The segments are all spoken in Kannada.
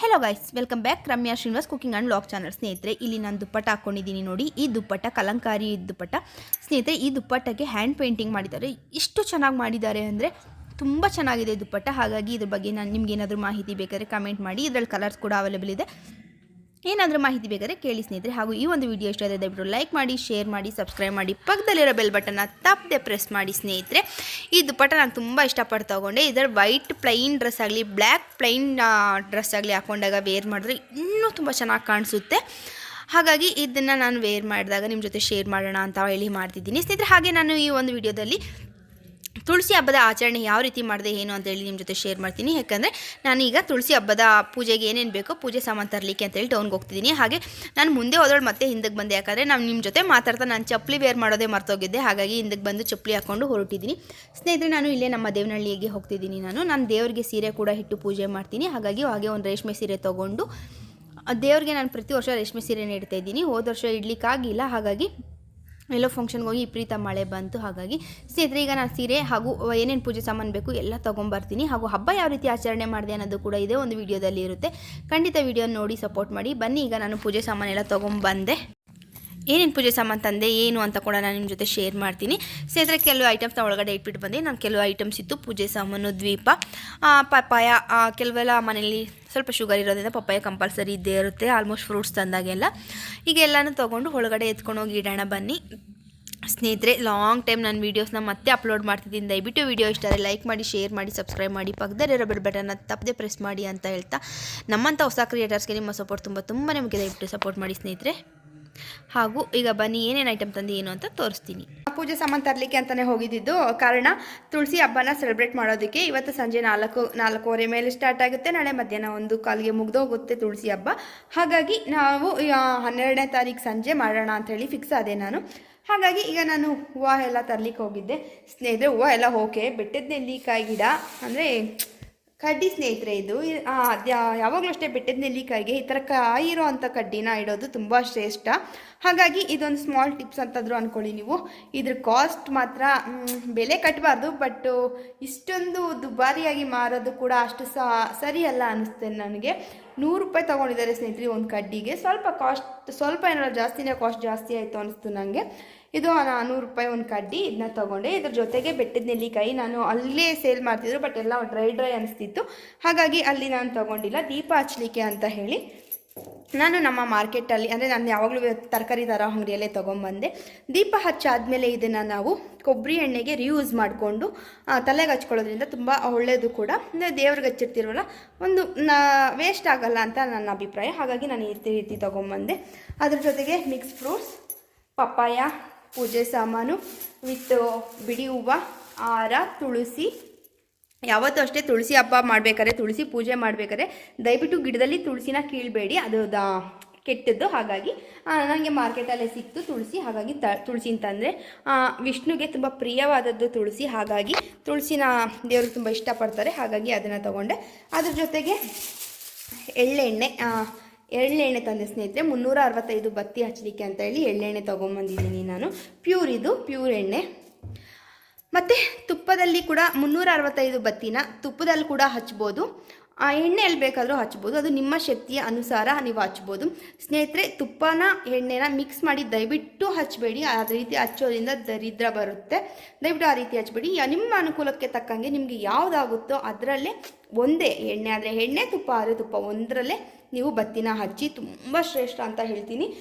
Hello guys welcome back Ramya Srinivas cooking and vlog channel ಸ್ನೇಹಿತರೆ ಇಲ್ಲಿ ನಾನು ದುಪ್ಪಟ್ಟ ಹಾಕ್ಕೊಂಡಿದ್ದೀನಿ ನೋಡಿ. ಈ ದುಪ್ಪಟ್ಟ ಕಲಂಕಾರಿ ದುಪ್ಪಟ್ಟ. ಸ್ನೇಹಿತರೆ ಈ ದುಪ್ಪಟ್ಟಕ್ಕೆ ಹ್ಯಾಂಡ್ ಪೇಂಟಿಂಗ್ ಮಾಡಿದ್ದಾರೆ. ಇಷ್ಟು ಚೆನ್ನಾಗಿ ಮಾಡಿದ್ದಾರೆ ಅಂದರೆ ತುಂಬ ಚೆನ್ನಾಗಿದೆ ದುಪ್ಪಟ್ಟ. ಹಾಗಾಗಿ ಇದ್ರ ಬಗ್ಗೆ ನಾನು ನಿಮ್ಗೆ ಏನಾದರೂ ಮಾಹಿತಿ ಬೇಕಾದರೆ ಕಮೆಂಟ್ ಮಾಡಿ. ಇದರಲ್ಲಿ ಕಲರ್ಸ್ ಕೂಡ ಅವೈಲೇಬಲ್ ಇದೆ. ಏನಾದರೂ ಮಾಹಿತಿ ಬೇಕಾದರೆ ಕೇಳಿ ಸ್ನೇಹಿತರೆ. ಹಾಗೂ ಈ ಒಂದು ವಿಡಿಯೋ ಇಷ್ಟ ಆದರೆ ದಯವಿಟ್ಟು ಲೈಕ್ ಮಾಡಿ ಶೇರ್ ಮಾಡಿ ಸಬ್ಸ್ಕ್ರೈಬ್ ಮಾಡಿ, ಪಕ್ಕದಲ್ಲಿರೋ ಬೆಲ್ ಬಟನ್ನ ತಪ್ಪದೆ ಪ್ರೆಸ್ ಮಾಡಿ ಸ್ನೇಹಿತರೆ. ಈ ದುಪ್ಪಟ್ಟ ನಾನು ತುಂಬ ಇಷ್ಟಪಟ್ಟು ತೊಗೊಂಡೆ. ಇದರ ವೈಟ್ ಪ್ಲೈನ್ ಡ್ರೆಸ್ ಆಗಲಿ ಬ್ಲ್ಯಾಕ್ ಪ್ಲೈನ್ ಡ್ರೆಸ್ ಆಗಲಿ ಹಾಕೊಂಡಾಗ ವೇರ್ ಮಾಡಿದ್ರೆ ಇನ್ನೂ ತುಂಬ ಚೆನ್ನಾಗಿ ಕಾಣಿಸುತ್ತೆ. ಹಾಗಾಗಿ ಇದನ್ನು ನಾನು ವೇರ್ ಮಾಡಿದಾಗ ನಿಮ್ಮ ಜೊತೆ ಶೇರ್ ಮಾಡೋಣ ಅಂತ ಹೇಳಿ ಮಾಡ್ತಿದ್ದೀನಿ. ಸ್ನೇಹಿತರೆ, ಹಾಗೆ ನಾನು ಈ ಒಂದು ವಿಡಿಯೋದಲ್ಲಿ ತುಳಸಿ ಹಬ್ಬದ ಆಚರಣೆ ಯಾವ ರೀತಿ ಮಾಡಿದೆ, ಏನು ಅಂತ ಹೇಳಿ ನಿಮ್ಮ ಜೊತೆ ಶೇರ್ ಮಾಡ್ತೀನಿ. ಯಾಕಂದರೆ ನಾನೀಗ ತುಳಸಿ ಹಬ್ಬದ ಪೂಜೆಗೆ ಏನೇನು ಬೇಕೋ ಪೂಜೆ ಸಾಮಾನು ತರಲಿಕ್ಕೆ ಅಂತೇಳಿ ಟೌನ್ಗೆ ಹೋಗ್ತಿದ್ದೀನಿ. ಹಾಗೆ ನಾನು ಮುಂದೆ ಹೋದೋಳು ಮತ್ತೆ ಹಿಂದಕ್ಕೆ ಬಂದೆ. ಯಾಕಂದರೆ ನಾನು ನಿಮ್ಮ ಜೊತೆ ಮಾತಾಡ್ತಾ ನಾನು ಚಪ್ಪಲಿ ವೇರ್ ಮಾಡೋದೇ ಮರ್ತೋಗಿದ್ದೆ. ಹಾಗಾಗಿ ಹಿಂದಕ್ಕೆ ಬಂದು ಚಪ್ಪಲಿ ಹಾಕ್ಕೊಂಡು ಹೊರಟಿದ್ದೀನಿ. ಸ್ನೇಹಿತರೆ, ನಾನು ಇಲ್ಲೇ ನಮ್ಮ ದೇವನಹಳ್ಳಿಗೆ ಹೋಗ್ತಿದ್ದೀನಿ ನಾನು. ನಾನು ದೇವರಿಗೆ ಸೀರೆ ಕೂಡ ಇಟ್ಟು ಪೂಜೆ ಮಾಡ್ತೀನಿ. ಹಾಗಾಗಿ ಹಾಗೆ ಒಂದು ರೇಷ್ಮೆ ಸೀರೆ ತೊಗೊಂಡು ದೇವ್ರಿಗೆ ನಾನು ಪ್ರತಿ ವರ್ಷ ರೇಷ್ಮೆ ಸೀರೆ ನೀಡ್ತಾ ಇದ್ದೀನಿ. ಹೋದ ವರ್ಷ ಇಡ್ಲಿಕ್ಕಾಗಿಲ್ಲ. ಹಾಗಾಗಿ ಎಲ್ಲೋ ಫಂಕ್ಷನ್ಗೆ ಹೋಗಿ ವಿಪರೀತ ಮಳೆ ಬಂತು, ಹಾಗಾಗಿ ಸ್ನೇಹಿತರೆ, ಈಗ ನಾನು ಸೀರೆ ಹಾಗೂ ಏನೇನು ಪೂಜೆ ಸಾಮಾನು ಬೇಕು ಎಲ್ಲ ತೊಗೊಂಬರ್ತೀನಿ. ಹಾಗೂ ಹಬ್ಬ ಯಾವ ರೀತಿ ಆಚರಣೆ ಮಾಡಿದೆ ಅನ್ನೋದು ಕೂಡ ಇದೆ ಒಂದು ವಿಡಿಯೋದಲ್ಲಿ ಇರುತ್ತೆ ಖಂಡಿತ ವಿಡಿಯೋ ನೋಡಿ ಸಪೋರ್ಟ್ ಮಾಡಿ. ಬನ್ನಿ, ಈಗ ನಾನು ಪೂಜೆ ಸಾಮಾನೆಲ್ಲ ತೊಗೊಂಬಂದೆ. ಏನೇನು ಪೂಜೆ ಸಾಮಾನು ತಂದೆ, ಏನು ಅಂತ ಕೂಡ ನಾನು ನಿಮ್ಮ ಜೊತೆ ಶೇರ್ ಮಾಡ್ತೀನಿ. ಸ್ನೇಹಿತರೆ ಕೆಲವು ಐಟಮ್ಸ್ನ ಒಳಗಡೆ ಇಟ್ಬಿಟ್ಟು ಬಂದೆ. ನಾನು ಕೆಲವು ಐಟಮ್ಸ್ ಇತ್ತು. ಪೂಜೆ ಸಾಮಾನು, ದ್ವೀಪ ಪಪ್ಪಾಯ ಕೆಲವೆಲ್ಲ ಮನೇಲಿ ಸ್ವಲ್ಪ ಶುಗರ್ ಇರೋದ್ರಿಂದ ಪಪ್ಪಾಯ ಕಂಪಲ್ಸರಿ ಇದ್ದೇ ಇರುತ್ತೆ. ಆಲ್ಮೋಸ್ಟ್ ಫ್ರೂಟ್ಸ್ ತಂದಾಗೆಲ್ಲ. ಈಗ ಎಲ್ಲನೂ ತೊಗೊಂಡು ಒಳಗಡೆ ಎತ್ಕೊಂಡು ಹೋಗಿ ಇಡೋಣ ಬನ್ನಿ. ಸ್ನೇಹಿತರೆ ಲಾಂಗ್ ಟೈಮ್ ನಾನು ವೀಡಿಯೋಸ್ನ ಮತ್ತೆ ಅಪ್ಲೋಡ್ ಮಾಡ್ತಿದ್ದೀನಿ. ದಯವಿಟ್ಟು ವೀಡಿಯೋ ಇಷ್ಟ ಲೈಕ್ ಮಾಡಿ ಶೇರ್ ಮಾಡಿ ಸಬ್ಸ್ಕ್ರೈಬ್ ಮಾಡಿ. ಪಕ್ಕದಲ್ಲಿರೋ ಬೆಲ್ ಬಟನ್ನ ತಪ್ಪದೆ ಪ್ರೆಸ್ ಮಾಡಿ ಅಂತ ಹೇಳ್ತಾ ನಮ್ಮಂಥ ಹೊಸ ಕ್ರಿಯೇಟರ್ಸ್ಗೆ ನಿಮ್ಮ ಸಪೋರ್ಟ್ ತುಂಬ ತುಂಬಾ ನಿಮಗೆ ದಯವಿಟ್ಟು ಸಪೋರ್ಟ್ ಮಾಡಿ ಸ್ನೇಹಿತರೆ. ಹಾಗೂ ಈಗ ಬನ್ನಿ, ಏನೇನು ಐಟಮ್ ತಂದು, ಏನು ಅಂತ ತೋರಿಸ್ತೀನಿ. ಪೂಜೆ ಸಾಮಾನು ತರಲಿಕ್ಕೆ ಅಂತಲೇ ಹೋಗಿದ್ದಿದ್ದು. ಕಾರಣ, ತುಳಸಿ ಹಬ್ಬನ ಸೆಲೆಬ್ರೇಟ್ ಮಾಡೋದಕ್ಕೆ ಇವತ್ತು ಸಂಜೆ ನಾಲ್ಕು, ನಾಲ್ಕೂವರೆ ಮೇಲೆ ಸ್ಟಾರ್ಟ್ ಆಗುತ್ತೆ. ನಾಳೆ ಮಧ್ಯಾಹ್ನ ಒಂದು ಕಾಲಿಗೆ ಮುಗ್ದೋಗುತ್ತೆ ತುಳಸಿ ಹಬ್ಬ. ಹಾಗಾಗಿ ನಾವು ಹನ್ನೆರಡನೇ ತಾರೀಕು ಸಂಜೆ ಮಾಡೋಣ ಅಂತ ಫಿಕ್ಸ್ ಆದೆ ನಾನು. ಹಾಗಾಗಿ ಈಗ ನಾನು ಹೂವು ಎಲ್ಲ ತರಲಿಕ್ಕೆ ಹೋಗಿದ್ದೆ. ಸ್ನೇಹಿತರೆ, ಹೂವು ಎಲ್ಲ ಓಕೆ ಬೆಟ್ಟದ ನೆಲ್ಲಿಕಾಯಿ ಗಿಡ. ಅಂದರೆ ಕಡ್ಡಿ ಸ್ನೇಹಿತರೆ, ಇದು ಯಾವಾಗಲೂ ಅಷ್ಟೇ ಬೆಟ್ಟದ ನೆಲ್ಲಿಕಾಯಿಗೆ ಈ ಥರ ಕಾಯಿ ಇರೋ ಅಂಥ ಕಡ್ಡಿನ ಇಡೋದು ತುಂಬ ಶ್ರೇಷ್ಠ. ಹಾಗಾಗಿ ಇದೊಂದು ಸ್ಮಾಲ್ ಟಿಪ್ಸ್ ಅಂತಾದರೂ ಅಂದ್ಕೊಳ್ಳಿ ನೀವು. ಇದ್ರ ಕಾಸ್ಟ್ ಮಾತ್ರ ಬೆಲೆ ಕಟ್ಟಬಾರ್ದು ಬಟ್ ಇಷ್ಟೊಂದು ದುಬಾರಿಯಾಗಿ ಮಾರೋದು ಕೂಡ ಅಷ್ಟು ಸರಿಯಲ್ಲ ಅನ್ನಿಸ್ತೇನೆ ನನಗೆ. ನೂರು ರೂಪಾಯಿ ತೊಗೊಂಡಿದ್ದಾರೆ ಸ್ನೇಹಿತರೆ ಒಂದು ಕಡ್ಡಿಗೆ. ಸ್ವಲ್ಪ ಕಾಸ್ಟ್ ಸ್ವಲ್ಪ ಏನಾದ್ರು ಜಾಸ್ತಿನೇ ಕಾಸ್ಟ್ ಜಾಸ್ತಿ ಆಯಿತು ಅನಿಸ್ತು ನನಗೆ ಇದು ನೂರು ರೂಪಾಯಿ ಒಂದು ಕಡ್ಡಿ ಇದನ್ನ ತೊಗೊಂಡೆ. ಇದ್ರ ಜೊತೆಗೆ ಬೆಟ್ಟದ ನೆಲ್ಲಿಕಾಯಿ ನಾನು ಅಲ್ಲೇ ಸೇಲ್ ಮಾಡ್ತಿದ್ರು ಬಟ್ ಎಲ್ಲ ಡ್ರೈ ಡ್ರೈ ಅನಿಸ್ತಿತ್ತು. ಹಾಗಾಗಿ ಅಲ್ಲಿ ನಾನು ತೊಗೊಂಡಿಲ್ಲ. ದೀಪ ಹಚ್ಚಲಿಕ್ಕೆ ಅಂತ ಹೇಳಿ. ನಾನು ನಮ್ಮ ಮಾರ್ಕೆಟಲ್ಲಿ, ಅಂದರೆ ನಾನು ಯಾವಾಗಲೂ ತರಕಾರಿ ಥರ ಅಂಗಡಿಯಲ್ಲೇ ತೊಗೊಂಬಂದೆ ದೀಪ ಹಚ್ಚಾದಮೇಲೆ ಇದನ್ನು ನಾವು ಕೊಬ್ಬರಿ ಎಣ್ಣೆಗೆ ರಿಯೂಸ್ ಮಾಡಿಕೊಂಡು ತಲೆಗೆ ಹಚ್ಕೊಳ್ಳೋದ್ರಿಂದ ತುಂಬ ಒಳ್ಳೆಯದು ಕೂಡ. ಅಂದರೆ ದೇವ್ರಿಗೆ ಹಚ್ಚಿರ್ತಿರಲ್ಲ, ಒಂದು ವೇಸ್ಟ್ ಆಗಲ್ಲ ಅಂತ ನನ್ನ ಅಭಿಪ್ರಾಯ. ಹಾಗಾಗಿ ನಾನು ಈ ರೀತಿ ತೊಗೊಂಬಂದೆ ಅದ್ರ ಜೊತೆಗೆ ಮಿಕ್ಸ್ ಫ್ರೂಟ್ಸ್ ಪಪ್ಪಾಯ, ಪೂಜೆ ಸಾಮಾನು, ವಿತ್ ಬಿಡಿ ಹೂವು, ಆರ, ತುಳಸಿ ಯಾವತ್ತೂ ಅಷ್ಟೇ ತುಳಸಿ ಹಬ್ಬ ಮಾಡಬೇಕಾದ್ರೆ ತುಳಸಿ ಪೂಜೆ ಮಾಡಬೇಕಾದ್ರೆ ದಯವಿಟ್ಟು ಗಿಡದಲ್ಲಿ ತುಳಸಿನ ಕೀಳಬೇಡಿ, ಅದು ಕೆಟ್ಟದ್ದು. ಹಾಗಾಗಿ ನನಗೆ ಮಾರ್ಕೆಟಲ್ಲೇ ಸಿಕ್ತು ತುಳಸಿ. ಹಾಗಾಗಿ ತ ತುಳಸಿ ಅಂತಂದರೆ ವಿಷ್ಣುಗೆ ತುಂಬ ಪ್ರಿಯವಾದದ್ದು ತುಳಸಿ. ಹಾಗಾಗಿ, ತುಳಸಿನ ದೇವರು ತುಂಬ ಇಷ್ಟಪಡ್ತಾರೆ. ಹಾಗಾಗಿ ಅದನ್ನು ತಗೊಂಡೆ. ಅದ್ರ ಜೊತೆಗೆ ಎಳ್ಳೆಣ್ಣೆ ಎಳ್ಳೆಣ್ಣೆ ತಂದೆ ಸ್ನೇಹಿತರೆ, ಮುನ್ನೂರ ಅರವತ್ತೈದು ಬತ್ತಿ ಹಚ್ಚಲಿಕ್ಕೆ ಅಂತ ಹೇಳಿ ಎಳ್ಳೆಣ್ಣೆ ತೊಗೊಂಬಂದಿದ್ದೀನಿ ನಾನು. ಪ್ಯೂರ್ ಇದು ಪ್ಯೂರ್ ಎಣ್ಣೆ ಮತ್ತು ತುಪ್ಪದಲ್ಲಿ ಕೂಡ ಮುನ್ನೂರ ಅರವತ್ತೈದು ಬತ್ತಿನ ತುಪ್ಪದಲ್ಲಿ ಕೂಡ ಹಚ್ಬೋದು. ಆ, ಎಣ್ಣೆಯಲ್ಲಿ ಬೇಕಾದರೂ ಹಚ್ಬೋದು. ಅದು ನಿಮ್ಮ ಶಕ್ತಿಯ ಅನುಸಾರ ನೀವು ಹಚ್ಬೋದು. ಸ್ನೇಹಿತರೆ, ತುಪ್ಪನ ಎಣ್ಣೆನ ಮಿಕ್ಸ್ ಮಾಡಿ ದಯವಿಟ್ಟು ಹಚ್ಚಬೇಡಿ ಆ ರೀತಿ ಹಚ್ಚೋದ್ರಿಂದ ದರಿದ್ರ ಬರುತ್ತೆ. ದಯವಿಟ್ಟು ಆ ರೀತಿ ಹಚ್ಬೇಡಿ. ಯಾ- ನಿಮ್ಮ ಅನುಕೂಲಕ್ಕೆ ತಕ್ಕಂಗೆ ನಿಮಗೆ ಯಾವುದಾಗುತ್ತೋ ಅದರಲ್ಲೇ ಒಂದೇ ಎಣ್ಣೆ. ಆದರೆ ಎಣ್ಣೆ ತುಪ್ಪ ಆದರೆ ತುಪ್ಪ ಒಂದರಲ್ಲೇ ನೀವು ಬತ್ತಿನ ಹಚ್ಚಿ ತುಂಬ ಶ್ರೇಷ್ಠ ಅಂತ ಹೇಳ್ತೀನಿ.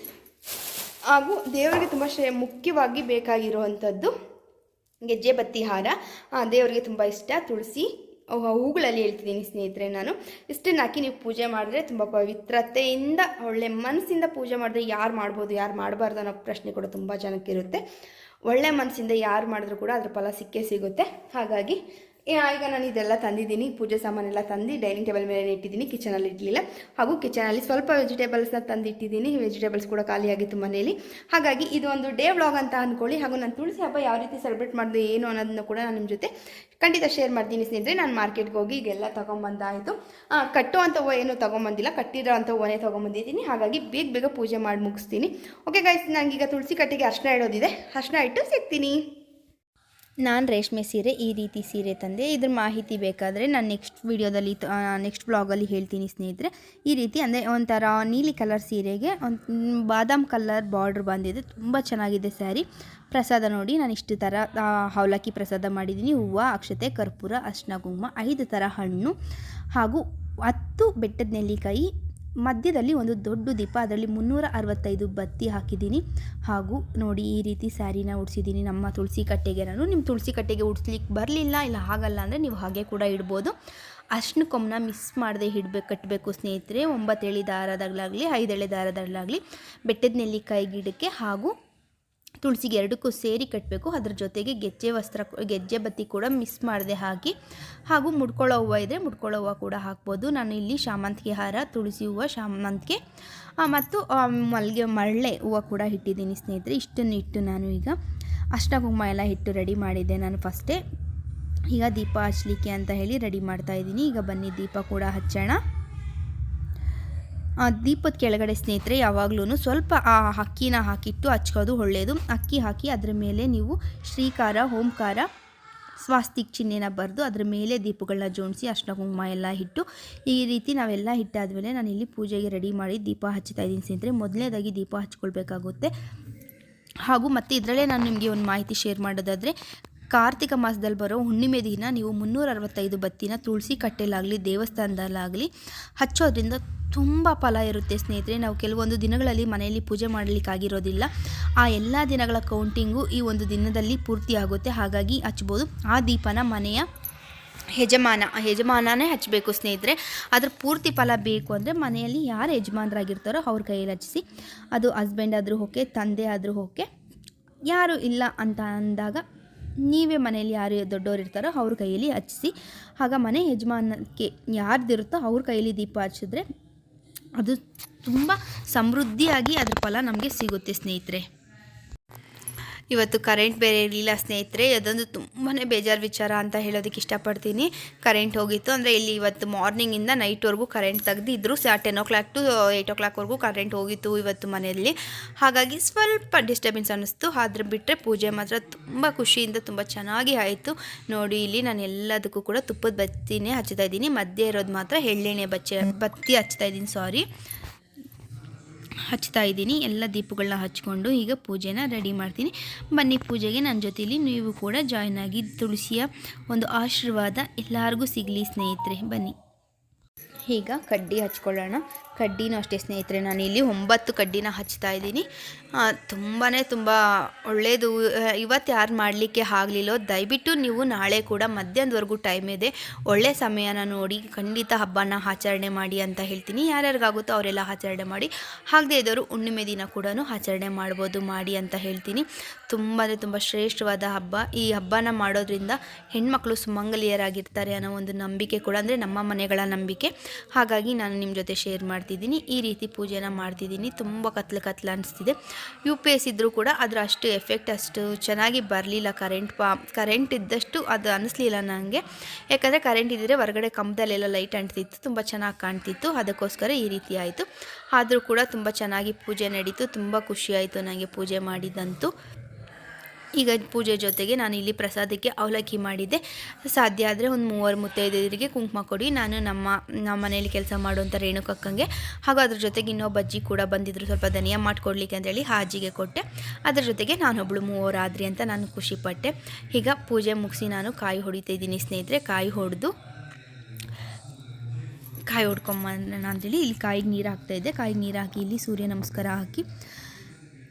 ಹಾಗೂ ದೇವರಿಗೆ ತುಂಬ ಶ್ರೇ, ಮುಖ್ಯವಾಗಿ ಬೇಕಾಗಿರುವಂಥದ್ದು ಗೆಜ್ಜೆ, ಬತ್ತಿ, ಹಾರ. ದೇವರಿಗೆ ತುಂಬ ಇಷ್ಟ. ತುಳಸಿ ಹೂಗಳಲ್ಲಿ ಹೇಳ್ತಿದ್ದೀನಿ ಸ್ನೇಹಿತರೆ ನಾನು. ಇಷ್ಟನ್ನು ಹಾಕಿ ನೀವು ಪೂಜೆ ಮಾಡಿದ್ರೆ ತುಂಬ ಪವಿತ್ರತೆಯಿಂದ, ಒಳ್ಳೆ ಮನಸ್ಸಿಂದ ಪೂಜೆ ಮಾಡಿದ್ರೆ ಯಾರು ಮಾಡ್ಬೋದು, ಯಾರು ಮಾಡಬಾರ್ದು ಅನ್ನೋ ಪ್ರಶ್ನೆ ಕೂಡ ತುಂಬ ಜನಕ್ಕಿರುತ್ತೆ ಒಳ್ಳೆ ಮನಸ್ಸಿಂದ ಯಾರು ಮಾಡಿದ್ರು ಕೂಡ ಅದ್ರ ಫಲ ಸಿಕ್ಕೇ ಸಿಗುತ್ತೆ. ಹಾಗಾಗಿ ಈಗ ನಾನು ಇದೆಲ್ಲ ತಂದಿದ್ದೀನಿ. ಪೂಜೆ ಸಾಮಾನೆಲ್ಲ ತಂದು ಡೈನಿಂಗ್ ಟೇಬಲ್ ಮೇಲೆ ಇಟ್ಟಿದ್ದೀನಿ ಕಿಚನಲ್ಲಿ ಇಡಲಿಲ್ಲ. ಹಾಗೂ ಕಿಚನಲ್ಲಿ ಸ್ವಲ್ಪ ವೆಜಿಟೇಬಲ್ಸ್ನ ತಂದಿಟ್ಟಿದ್ದೀನಿ. ವೆಜಿಟೇಬಲ್ಸ್ ಕೂಡ ಖಾಲಿಯಾಗಿತ್ತು ಮನೆಯಲ್ಲಿ. ಹಾಗಾಗಿ ಇದು ಒಂದು ಡೇ ವ್ಲಾಗ್ ಅಂತ ಅಂದ್ಕೊಳ್ಳಿ ಹಾಗೂ ನಾನು ತುಳಸಿ ಹಬ್ಬ ಯಾವ ರೀತಿ ಸೆಲೆಬ್ರೇಟ್ ಮಾಡಿದೆ, ಏನು ಅನ್ನೋದನ್ನು ಕೂಡ ನಾನು ನಿಮ್ಮ ಜೊತೆ ಖಂಡಿತ ಶೇರ್ ಮಾಡ್ತೀನಿ ಸ್ನೇಹಿತರೆ. ನಾನು ಮಾರ್ಕೆಟ್ಗೆ ಹೋಗಿ ಈಗೆಲ್ಲ ತೊಗೊಂಬಂದಾಯಿತು. ಕಟ್ಟೋ ಅಂತ ಏನೂ ತೊಗೊಂಬಂದಿಲ್ಲ. ಕಟ್ಟಿರೋ ಅಂತ ಹೂವನೇ ತೊಗೊಂಬಂದಿದ್ದೀನಿ. ಹಾಗಾಗಿ ಬೇಗ ಬೇಗ ಪೂಜೆ ಮಾಡಿ ಮುಗಿಸ್ತೀನಿ. ಓಕೆ ಗೈಸ್ ನನಗೀಗ ತುಳಸಿ ಕಟ್ಟಿಗೆ ಅರ್ಶನ ಇಡೋದಿದೆ. ಅರ್ಶನ ಇಟ್ಟು ಸಿಗ್ತೀನಿ. ನಾನು ರೇಷ್ಮೆ ಸೀರೆ ಈ ರೀತಿ ಸೀರೆ ತಂದೆ. ಇದ್ರ ಮಾಹಿತಿ ಬೇಕಾದರೆ ನಾನು ನೆಕ್ಸ್ಟ್ ವೀಡಿಯೋದಲ್ಲಿ ನೆಕ್ಸ್ಟ್ ಬ್ಲಾಗಲ್ಲಿ ಹೇಳ್ತೀನಿ ಸ್ನೇಹಿತರೆ. ಈ ರೀತಿ ಅಂದರೆ ಒಂಥರ ನೀಲಿ ಕಲರ್ ಸೀರೆಗೆ ಒಂದು ಬಾದಾಮ್ ಕಲರ್ ಬಾರ್ಡ್ರ್ ಬಂದಿದೆ. ತುಂಬ ಚೆನ್ನಾಗಿದೆ ಸ್ಯಾರಿ ಪ್ರಸಾದ ನೋಡಿ, ನಾನು ಇಷ್ಟು ಥರ ಅವಲಕ್ಕಿ ಪ್ರಸಾದ ಮಾಡಿದ್ದೀನಿ ಹೂವು, ಅಕ್ಷತೆ, ಕರ್ಪೂರ, ಅರ್ಶಿನ ಐದು ಥರ ಹಣ್ಣು ಹಾಗೂ ಹತ್ತು ಬೆಟ್ಟದ ನೆಲ್ಲಿಕಾಯಿ ಮಧ್ಯದಲ್ಲಿ ಒಂದು ದೊಡ್ಡ ದೀಪ, ಅದರಲ್ಲಿ ಮುನ್ನೂರ ಅರವತ್ತೈದು ಬತ್ತಿ ಹಾಕಿದ್ದೀನಿ. ಹಾಗೂ ನೋಡಿ, ಈ ರೀತಿ ಸ್ಯಾರಿನ ಉಡ್ಸಿದ್ದೀನಿ. ನಮ್ಮ ತುಳಸಿ ಕಟ್ಟೆಗೆ. ನಾನು ನಿಮ್ಮ ತುಳಸಿ ಕಟ್ಟೆಗೆ ಉಡ್ಸ್ಲಿಕ್ಕೆ ಬರಲಿಲ್ಲ, ಇಲ್ಲ ಹಾಗಲ್ಲ ಅಂದರೆ ನೀವು ಹಾಗೆ ಕೂಡ ಇಡ್ಬೋದು. ಅಷ್ಟು ಕೊಮ್ಮನ ಮಿಸ್ ಮಾಡದೆ ಇಡ್ಬೇಕು ಕಟ್ಟಬೇಕು ಸ್ನೇಹಿತರೆ. ಒಂಬತ್ತು ಎಳೆ ದಾರದಾಗಲಾಗಲಿ ಐದು ಎಳೆ ದಾರದಾಗಲಾಗಲಿ ಬೆಟ್ಟದ ನೆಲ್ಲಿಕಾಯಿ ಗಿಡಕ್ಕೆ ಹಾಗೂ ತುಳಸಿಗೆ ಎರಡಕ್ಕೂ ಸೇರಿ ಕಟ್ಟಬೇಕು ಅದ್ರ ಜೊತೆಗೆ ಗೆಜ್ಜೆ ವಸ್ತ್ರ ಗೆಜ್ಜೆ ಬತ್ತಿ ಕೂಡ ಮಿಸ್ ಮಾಡದೆ ಹಾಕಿ, ಹಾಗೂ ಮುಡ್ಕೊಳ್ಳೋ ಹೂವು ಇದ್ದರೆ ಮುಡ್ಕೊಳ್ಳೋ ಹೂವು ಕೂಡ ಹಾಕ್ಬೋದು. ನಾನು ಇಲ್ಲಿ ಶಾಮಂತಿಗೆ ಹಾರ, ತುಳಸಿ ಹೂವು, ಶಾಮಂತಿಗೆ ಮತ್ತು ಮಲ್ಲಿಗೆ ಮಳ್ಳೆ ಹೂವು ಕೂಡ ಇಟ್ಟಿದ್ದೀನಿ ಸ್ನೇಹಿತರೆ. ಇಷ್ಟನ್ನು ಇಟ್ಟು ನಾನು ಈಗ ಅಷ್ಟ ಕುಂಕುಮ ಎಲ್ಲ ಇಟ್ಟು ರೆಡಿ ಮಾಡಿದ್ದೆ ನಾನು ಫಸ್ಟೇ. ಈಗ ದೀಪ ಹಚ್ಚಲಿಕ್ಕೆ ಅಂತ ಹೇಳಿ ರೆಡಿ ಮಾಡ್ತಾ ಇದ್ದೀನಿ. ಈಗ ಬನ್ನಿ ದೀಪ ಕೂಡ ಹಚ್ಚೋಣ. ದೀಪದ ಕೆಳಗಡೆ ಸ್ನೇಹಿತರೆ ಯಾವಾಗಲೂ ಸ್ವಲ್ಪ ಆ ಅಕ್ಕಿನ ಹಾಕಿಟ್ಟು ಹಚ್ಕೋದು ಒಳ್ಳೆಯದು ಅಕ್ಕಿ ಹಾಕಿ ಅದರ ಮೇಲೆ ನೀವು ಶ್ರೀಕಾರ, ಓಂಕಾರ, ಸ್ವಾಸ್ತಿಕ್ ಚಿಹ್ನೆನ ಬರೆದು ಅದರ ಮೇಲೆ ದೀಪಗಳನ್ನ ಜೋಡಿಸಿ ಅರ್ಶಿನ ಕುಂಕುಮ ಎಲ್ಲ ಇಟ್ಟು, ಈ ರೀತಿ ನಾವೆಲ್ಲ ಇಟ್ಟಾದಮೇಲೆ ನಾನು ಇಲ್ಲಿ ಪೂಜೆಗೆ ರೆಡಿ ಮಾಡಿ ದೀಪ ಹಚ್ಚುತ್ತಾ ಇದ್ದೀನಿ ಸ್ನೇಹಿತರೆ. ಮೊದಲನೇದಾಗಿ ದೀಪ ಹಚ್ಕೊಳ್ಬೇಕಾಗುತ್ತೆ. ಹಾಗೂ ಮತ್ತು ಇದರಲ್ಲೇ ನಾನು ನಿಮಗೆ ಒಂದು ಮಾಹಿತಿ ಶೇರ್ ಮಾಡೋದಾದರೆ, ಕಾರ್ತಿಕ ಮಾಸದಲ್ಲಿ ಬರೋ ಹುಣ್ಣಿಮೆ ದಿನ ನೀವು ಮುನ್ನೂರ ಅರವತ್ತೈದು ಬತ್ತಿನ ತುಳಸಿ ಕಟ್ಟೆಲಾಗಲಿ ದೇವಸ್ಥಾನದಲ್ಲಾಗಲಿ ಹಚ್ಚೋದ್ರಿಂದ ತುಂಬ ಫಲ ಇರುತ್ತೆ ಸ್ನೇಹಿತರೆ. ನಾವು ಕೆಲವೊಂದು ದಿನಗಳಲ್ಲಿ ಮನೆಯಲ್ಲಿ ಪೂಜೆ ಮಾಡಲಿಕ್ಕಾಗಿರೋದಿಲ್ಲ. ಆ ಎಲ್ಲ ದಿನಗಳ ಕೌಂಟಿಂಗು ಈ ಒಂದು ದಿನದಲ್ಲಿ ಪೂರ್ತಿ ಆಗುತ್ತೆ. ಹಾಗಾಗಿ ಹಚ್ಬೋದು. ಆ ದೀಪನ ಮನೆಯ ಯಜಮಾನ ಯಜಮಾನನೇ ಹಚ್ಚಬೇಕು ಸ್ನೇಹಿತರೆ. ಅದ್ರ ಪೂರ್ತಿ ಫಲ ಬೇಕು ಅಂದರೆ ಮನೆಯಲ್ಲಿ ಯಾರು ಯಜಮಾನರಾಗಿರ್ತಾರೋ ಅವ್ರ ಕೈಯಲ್ಲಿ ಹಚ್ಚಿಸಿ ಅದು ಹಸ್ಬೆಂಡ್ ಆದರೂ ಓಕೆ ತಂದೆ ಆದರೂ ಹೋಕೆ, ಯಾರು ಇಲ್ಲ ಅಂತ ಅಂದಾಗ ನೀವೇ ಮನೆಯಲ್ಲಿ ಯಾರು ದೊಡ್ಡವ್ರು ಇರ್ತಾರೋ ಅವ್ರ ಕೈಯಲ್ಲಿ ಹಚ್ಚಿಸಿ ಆಗ ಮನೆ ಯಜಮಾನಕ್ಕೆ ಯಾರ್ದಿರುತ್ತೋ ಅವ್ರ ಕೈಯಲ್ಲಿ ದೀಪ ಹಚ್ಚಿದ್ರೆ ಅದು ತುಂಬ ಸಮೃದ್ಧಿಯಾಗಿ ಅದ್ರ ಫಲ ನಮಗೆ ಸಿಗುತ್ತೆ ಸ್ನೇಹಿತರೆ. ಇವತ್ತು ಕರೆಂಟ್ ಬೇರೆ ಇರಲಿಲ್ಲ ಸ್ನೇಹಿತರೆ, ಅದೊಂದು ತುಂಬಾ ಬೇಜಾರು ವಿಚಾರ ಅಂತ ಹೇಳೋದಕ್ಕೆ ಇಷ್ಟಪಡ್ತೀನಿ. ಕರೆಂಟ್ ಹೋಗಿತ್ತು, ಅಂದರೆ ಇಲ್ಲಿ ಇವತ್ತು ಮಾರ್ನಿಂಗಿಂದ ನೈಟ್ವರೆಗೂ ಕರೆಂಟ್ ತೆಗೆದಿದ್ರು. ಸಹ ten o'clock to eight ಓ ಕ್ಲಾಕ್ವರೆಗೂ ಕರೆಂಟ್ ಹೋಗಿತ್ತು ಇವತ್ತು ಮನೆಯಲ್ಲಿ. ಹಾಗಾಗಿ ಸ್ವಲ್ಪ ಡಿಸ್ಟರ್ಬೆನ್ಸ್ ಅನ್ನಿಸ್ತು. ಆದ್ರೆ ಬಿಟ್ಟರೆ ಪೂಜೆ ಮಾತ್ರ ತುಂಬ ಖುಷಿಯಿಂದ ತುಂಬ ಚೆನ್ನಾಗಿ ಆಯಿತು. ನೋಡಿ, ಇಲ್ಲಿ ನಾನು ಎಲ್ಲದಕ್ಕೂ ಕೂಡ ತುಪ್ಪದ ಬತ್ತಿನೇ ಹಚ್ತಾ ಇದ್ದೀನಿ. ಮಧ್ಯೆ ಇರೋದು ಮಾತ್ರ ಎಳ್ಳೆಣ್ಣೆ ಬಚ್ಚೆ, ಬತ್ತಿ ಹಚ್ತಾ ಇದ್ದೀನಿ ಸಾರಿ ಹಚ್ತಾ ಇದ್ದೀನಿ. ಎಲ್ಲ ದೀಪಗಳನ್ನ ಹಚ್ಕೊಂಡು ಈಗ ಪೂಜೆನ ರೆಡಿ ಮಾಡ್ತೀನಿ. ಬನ್ನಿ ಪೂಜೆಗೆ ನನ್ನ ಜೊತೆಲಿ ನೀವು ಕೂಡ ಜಾಯ್ನ್ ಆಗಿ ತುಳಸಿಯ ಒಂದು ಆಶೀರ್ವಾದ ಎಲ್ಲರಿಗೂ ಸಿಗಲಿ ಸ್ನೇಹಿತರೆ. ಬನ್ನಿ. ಈಗ ಕಡ್ಡಿ ಹಚ್ಕೊಳ್ಳೋಣ. ಕಡ್ಡಿನೂ ಅಷ್ಟೇ ಸ್ನೇಹಿತರೆ ಇಲ್ಲಿ ಒಂಬತ್ತು ಕಡ್ಡಿನ ಹಚ್ತಾ ಇದ್ದೀನಿ. ತುಂಬಾ ತುಂಬ ಒಳ್ಳೆಯದು ಇವತ್ತು ಯಾರು ಮಾಡಲಿಕ್ಕೆ ಆಗಲಿಲ್ಲೋ, ದಯವಿಟ್ಟು ನೀವು ನಾಳೆ ಕೂಡ ಮಧ್ಯಾಹ್ನದವರೆಗೂ ಟೈಮ್ ಇದೆ. ಒಳ್ಳೆ ಸಮಯನ ನೋಡಿ, ಖಂಡಿತ ಹಬ್ಬನ ಆಚರಣೆ ಮಾಡಿ ಅಂತ ಹೇಳ್ತೀನಿ. ಯಾರ್ಯಾರಿಗಾಗುತ್ತೋ ಅವರೆಲ್ಲ ಆಚರಣೆ ಮಾಡಿ ಹಾಗೆ ಇದ್ದವರು ಹುಣ್ಣಿಮೆ ದಿನ ಕೂಡ ಆಚರಣೆ ಮಾಡ್ಬೋದು, ಮಾಡಿ ಅಂತ ಹೇಳ್ತೀನಿ. ತುಂಬ ತುಂಬ ಶ್ರೇಷ್ಠವಾದ ಹಬ್ಬ. ಈ ಹಬ್ಬನ ಮಾಡೋದ್ರಿಂದ ಹೆಣ್ಮಕ್ಳು ಸುಮಂಗಲಿಯರಾಗಿರ್ತಾರೆ ಅನ್ನೋ ಒಂದು ನಂಬಿಕೆ ಕೂಡ, ಅಂದರೆ ನಮ್ಮ ಮನೆಗಳ ನಂಬಿಕೆ. ಹಾಗಾಗಿ ನಾನು ನಿಮ್ಮ ಜೊತೆ ಶೇರ್ ಮಾಡ್ತಿದ್ದೀನಿ. ಈ ರೀತಿ ಪೂಜೆನ ಮಾಡ್ತಿದ್ದೀನಿ. ತುಂಬ ಕತ್ಲು ಕತ್ಲು ಅನಿಸ್ತಿದೆ. ಯು ಪಿ ಎಸ್ ಇದ್ದರೂ ಕೂಡ ಅದರ ಅಷ್ಟು ಎಫೆಕ್ಟ್ ಅಷ್ಟು ಚೆನ್ನಾಗಿ ಬರಲಿಲ್ಲ ಕರೆಂಟ್ ಪಾ ಕರೆಂಟ್ ಇದ್ದಷ್ಟು ಅದು ಅನ್ನಿಸ್ಲಿಲ್ಲ ನನಗೆ ಯಾಕಂದರೆ ಕರೆಂಟ್ ಇದ್ದರೆ ಹೊರಗಡೆ ಕಂಬದಲ್ಲೆಲ್ಲ ಲೈಟ್ ಅಂಟ್ತಿತ್ತು ತುಂಬ ಚೆನ್ನಾಗಿ ಕಾಣ್ತಿತ್ತು. ಅದಕ್ಕೋಸ್ಕರ ಈ ರೀತಿ ಆಯಿತು. ಆದರೂ ಕೂಡ ತುಂಬ ಚೆನ್ನಾಗಿ ಪೂಜೆ ನಡೀತು. ತುಂಬ ಖುಷಿಯಾಯಿತು ನನಗೆ ಪೂಜೆ ಮಾಡಿದಂತೂ. ಈಗ ಪೂಜೆ ಜೊತೆಗೆ ನಾನು ಇಲ್ಲಿ ಪ್ರಸಾದಕ್ಕೆ ಅವಲಕ್ಕಿ ಮಾಡಿದ್ದೆ. ಸಾಧ್ಯ ಆದರೆ ಒಂದು ಮೂವರು ಮುತ್ತೈದರಿಗೆ ಕುಂಕುಮ ಕೊಡಿ. ನಾನು ನಮ್ಮ ನಮ್ಮ ಮನೆಯಲ್ಲಿ ಕೆಲಸ ಮಾಡುವಂಥ ರೇಣುಕಕ್ಕಂಗೆ. ಹಾಗೂ ಅದ್ರ ಜೊತೆಗೆ ಇನ್ನೊಬ್ಬ ಅಜ್ಜಿ ಕೂಡ ಬಂದಿದ್ದರು ಸ್ವಲ್ಪ ಧನಿಯ ಮಾಡಿಕೊಡ್ಲಿಕ್ಕೆ ಅಂತೇಳಿ ಆ ಅಜ್ಜಿಗೆ ಕೊಟ್ಟೆ. ಅದ್ರ ಜೊತೆಗೆ ನಾನೊಬ್ಬಳು ಮೂವರಾದ್ರಿ ಅಂತ ನಾನು ಖುಷಿಪಟ್ಟೆ ಈಗ ಪೂಜೆ ಮುಗಿಸಿ ನಾನು ಕಾಯಿ ಹೊಡಿತಾ ಇದ್ದೀನಿ ಸ್ನೇಹಿತರೆ. ಕಾಯಿ ಹೊಡೆದು, ಕಾಯಿ ಹೊಡ್ಕೊಂಬಂದ ಅಂತೇಳಿ ಇಲ್ಲಿ ಕಾಯಿಗೆ ನೀರು ಹಾಕ್ತಾಯಿದ್ದೆ ಕಾಯಿಗೆ ನೀರು ಹಾಕಿ ಇಲ್ಲಿ ಸೂರ್ಯ ನಮಸ್ಕಾರ ಹಾಕಿ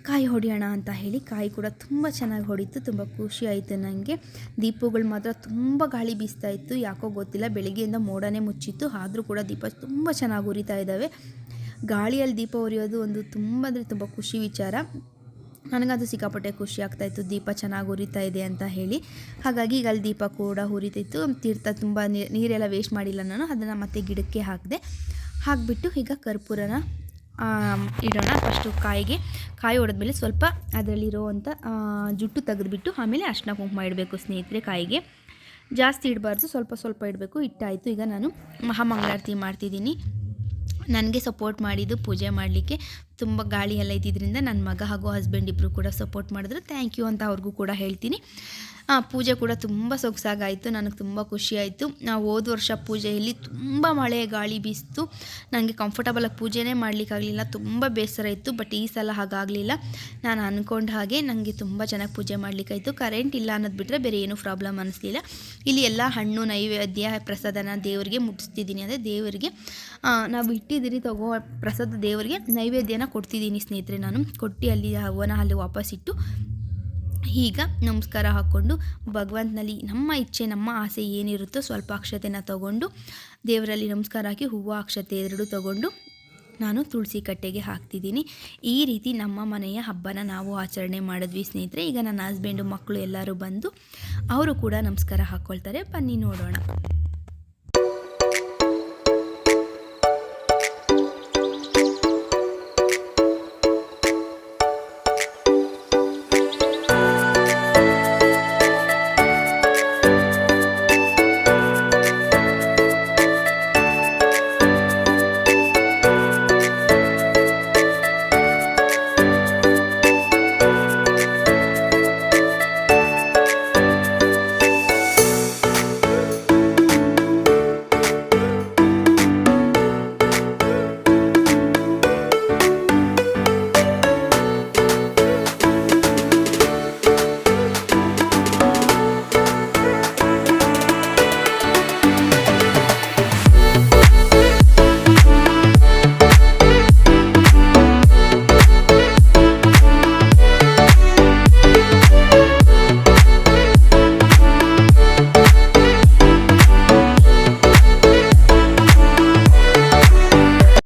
ಕಾಯಿ ಹೊಡೆಯೋಣ ಅಂತ ಹೇಳಿ ಕಾಯಿ ಕೂಡ ತುಂಬ ಚೆನ್ನಾಗಿ ಹೊಡಿತು, ತುಂಬ ಖುಷಿ ಆಯಿತು ನನಗೆ ದೀಪಗಳು ಮಾತ್ರ ತುಂಬ ಗಾಳಿ ಬೀಸ್ತಾ ಇತ್ತು, ಯಾಕೋ ಗೊತ್ತಿಲ್ಲ. ಬೆಳಗ್ಗೆಯಿಂದ ಮೋಡನೇ ಮುಚ್ಚಿತ್ತು, ಆದರೂ ಕೂಡ ದೀಪ ತುಂಬ ಚೆನ್ನಾಗಿ ಉರಿತಾ ಇದ್ದಾವೆ. ಗಾಳಿಯಲ್ಲಿ ದೀಪ ಉರಿಯೋದು ಒಂದು ತುಂಬ ಅಂದರೆ ತುಂಬ ಖುಷಿ ವಿಚಾರ. ನನಗದು ಸಿಕ್ಕಾಪಟ್ಟೆ ಖುಷಿ ಆಗ್ತಾಯಿತ್ತು ದೀಪ ಚೆನ್ನಾಗಿ ಉರಿತಾ ಇದೆ ಅಂತ ಹೇಳಿ. ಹಾಗಾಗಿ ಈಗ ಅಲ್ಲಿ ದೀಪ ಕೂಡ ಉರಿತಿತ್ತು. ತೀರ್ಥ ತುಂಬ ನೀರೆಲ್ಲ ವೇಸ್ಟ್ ಮಾಡಿಲ್ಲ ನಾನು, ಅದನ್ನು ಮತ್ತೆ ಗಿಡಕ್ಕೆ ಹಾಕಿದೆ. ಹಾಕಿಬಿಟ್ಟು ಈಗ ಕರ್ಪೂರನ ಇಡೋಣ ಫಸ್ಟು ಕಾಯಿಗೆ. ಕಾಯಿ ಹೊಡೆದ್ಮೇಲೆ ಸ್ವಲ್ಪ ಅದರಲ್ಲಿರುವಂಥ ಜುಟ್ಟು ತೆಗೆದುಬಿಟ್ಟು ಆಮೇಲೆ ಅರ್ಶಿನ ಕುಂಕುಮ ಇಡಬೇಕು ಸ್ನೇಹಿತರೆ ಕಾಯಿಗೆ. ಜಾಸ್ತಿ ಇಡಬಾರ್ದು, ಸ್ವಲ್ಪ ಸ್ವಲ್ಪ ಇಡಬೇಕು. ಇಟ್ಟಾಯಿತು ಈಗ ನಾನು ಮಹಾಮಂಗಳಾರತಿ ಮಾಡ್ತಿದ್ದೀನಿ. ನನಗೆ ಸಪೋರ್ಟ್ ಮಾಡಿದ್ದು ಪೂಜೆ ಮಾಡಲಿಕ್ಕೆ ತುಂಬ ಗಾಳಿ ಎಲ್ಲ ಇದ್ದಿದ್ದರಿಂದ ನನ್ನ ಮಗ ಹಾಗೂ ಹಸ್ಬೆಂಡ್ ಇಬ್ಬರು ಕೂಡ ಸಪೋರ್ಟ್ ಮಾಡಿದ್ರು. ಥ್ಯಾಂಕ್ ಯು ಅಂತ ಅವ್ರಿಗೂ ಕೂಡ ಹೇಳ್ತೀನಿ. ಪೂಜೆ ಕೂಡ ತುಂಬ ಸೊಗಸಾಗಾಯಿತು, ನನಗೆ ತುಂಬ ಖುಷಿಯಾಯಿತು. ನಾವು ಹೋದ ವರ್ಷ ಪೂಜೆಯಲ್ಲಿ ತುಂಬ ಮಳೆ, ಗಾಳಿ ಬೀಸ್ತು. ನನಗೆ ಕಂಫರ್ಟಬಲಾಗಿ ಪೂಜೆನೇ ಮಾಡಲಿಕ್ಕಾಗಲಿಲ್ಲ ತುಂಬ ಬೇಸರ ಇತ್ತು ಬಟ್ ಈ ಸಲ ಹಾಗಾಗಲಿಲ್ಲ. ನಾನು ಅಂದ್ಕೊಂಡ ಹಾಗೆ ನನಗೆ ತುಂಬ ಚೆನ್ನಾಗಿ ಪೂಜೆ ಮಾಡಲಿಕ್ಕಾಯಿತು. ಕರೆಂಟ್ ಇಲ್ಲ ಅನ್ನೋದು ಬಿಟ್ಟರೆ ಬೇರೆ ಏನೂ ಪ್ರಾಬ್ಲಮ್ ಅನ್ನಿಸ್ಲಿಲ್ಲ ಇಲ್ಲಿ ಎಲ್ಲ ಹಣ್ಣು, ನೈವೇದ್ಯ, ಪ್ರಸಾದನ ದೇವರಿಗೆ ಮುಟ್ಟಿಸ್ತಿದ್ದೀನಿ ಅಂದರೆ ದೇವರಿಗೆ ನಾವು ಇಟ್ಟಿದ್ದೀರಿ ತಗೋ, ಪ್ರಸಾದ ದೇವರಿಗೆ ನೈವೇದ್ಯನ ಕೊಡ್ತಿದ್ದೀನಿ ಸ್ನೇಹಿತರೆ ನಾನು. ಕೊಟ್ಟು ಅಲ್ಲಿ ಹವನ, ಅಲ್ಲಿ ವಾಪಸ್ ಇಟ್ಟು ಈಗ ನಮಸ್ಕಾರ ಹಾಕ್ಕೊಂಡು ಭಗವಂತನಲ್ಲಿ ನಮ್ಮ ಇಚ್ಛೆ, ನಮ್ಮ ಆಸೆ ಏನಿರುತ್ತೋ ಸ್ವಲ್ಪ ಅಕ್ಷತೆನ ತಗೊಂಡು ದೇವರಲ್ಲಿ ನಮಸ್ಕಾರ ಹಾಕಿ ಹೂವು, ಅಕ್ಷತೆ ಎರಡು ತಗೊಂಡು ನಾನು ತುಳಸಿ ಕಟ್ಟೆಗೆ ಹಾಕ್ತಿದ್ದೀನಿ. ಈ ರೀತಿ ನಮ್ಮ ಮನೆಯ ಹಬ್ಬನ ನಾವು ಆಚರಣೆ ಮಾಡಿದ್ವಿ ಸ್ನೇಹಿತರೆ. ಈಗ ನನ್ನ ಹಸ್ಬೆಂಡು ಮಕ್ಕಳು ಎಲ್ಲರೂ ಬಂದು ಅವರು ಕೂಡ ನಮಸ್ಕಾರ ಹಾಕ್ಕೊಳ್ತಾರೆ ಬನ್ನಿ ನೋಡೋಣ.